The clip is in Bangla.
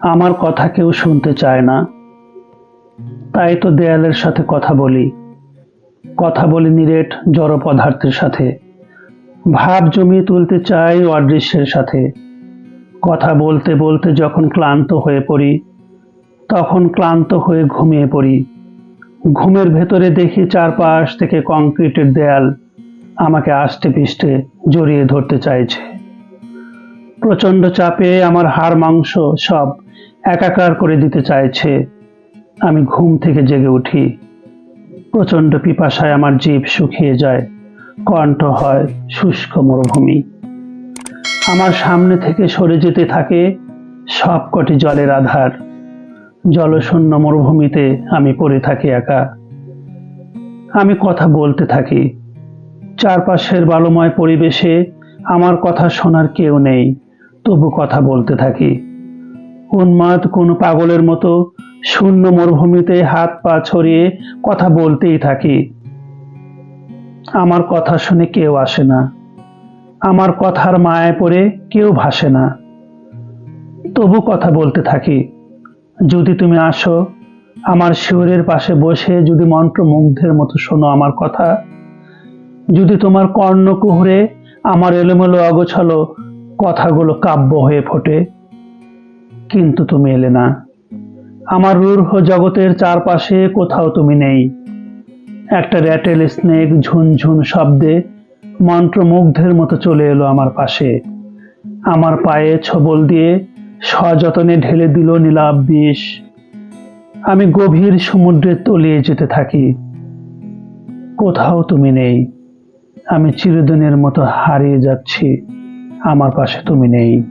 আমার কথা কেউ শুনতে চায় না। তাই তো দেয়ালের সাথে কথা বলি। কথা বলি নিরেট জড় পদার্থের সাথে। ভাব জমিয়ে তুলতে চাই অদৃশ্যের সাথে। কথা বলতে বলতে যখন ক্লান্ত হয়ে পড়ি, তখন ক্লান্ত হয়ে ঘুমিয়ে পড়ি। ঘুমের ভেতরে দেখি চারপাশ থেকে কংক্রিটের দেয়াল আমাকে আষ্টে পিষ্টে জড়িয়ে ধরতে চাইছে। প্রচণ্ড চাপে আমার হাড় মাংস সব একাকার করে দিতে চাইছে। আমি ঘুম থেকে জেগে উঠি। প্রচণ্ড পিপাসায় আমার জীব শুকিয়ে যায়। কণ্ঠ হয় শুষ্ক মরুভূমি। আমার সামনে থেকে সরে যেতে থাকে সবকটি জলের আধার। জলশূন্য মরুভূমিতে আমি পড়ে থাকি একা। আমি কথা বলতে থাকি। চারপাশের বালুময় পরিবেশে আমার কথা শোনার কেউ নেই, তবু কথা বলতে থাকি। উন্মাদ কোনো পাগলের মতো শূন্য মরুভূমিতে হাত পা ছড়িয়ে কথা বলতেই থাকি। আমার কথা শুনে কেউ আসে না। আমার কথার মায়ায় পড়ে কেউ ভাসে না। তবু কথা বলতে থাকি। যদি তুমি আসো, আমার শিওরের পাশে বসে যদি মন্ত্রমুগ্ধের মতো শোনো আমার কথা, যদি তোমার কর্ণকুহরে আমার এলোমেলো অগোছালো কথাগুলো কাব্য হয়ে ফোটে কিন্তু তুমি এলে না। আমার রূঢ় জগতের চারপাশে কোথাও তুমি নেই। একটা র্যাটেল স্নেক ঝুনঝুন শব্দে মন্ত্রমুগ্ধের মতো চলে এলো আমার পাশে। আমার পায়ে ছবল দিয়ে সযতনে ঢেলে দিল নীলাভ বিষ। আমি গভীর সমুদ্রে তলিয়ে যেতে থাকি। কোথাও তুমি নেই। আমি চিরদিনের মতো হারিয়ে যাচ্ছি। আমার পাশে তুমি নেই।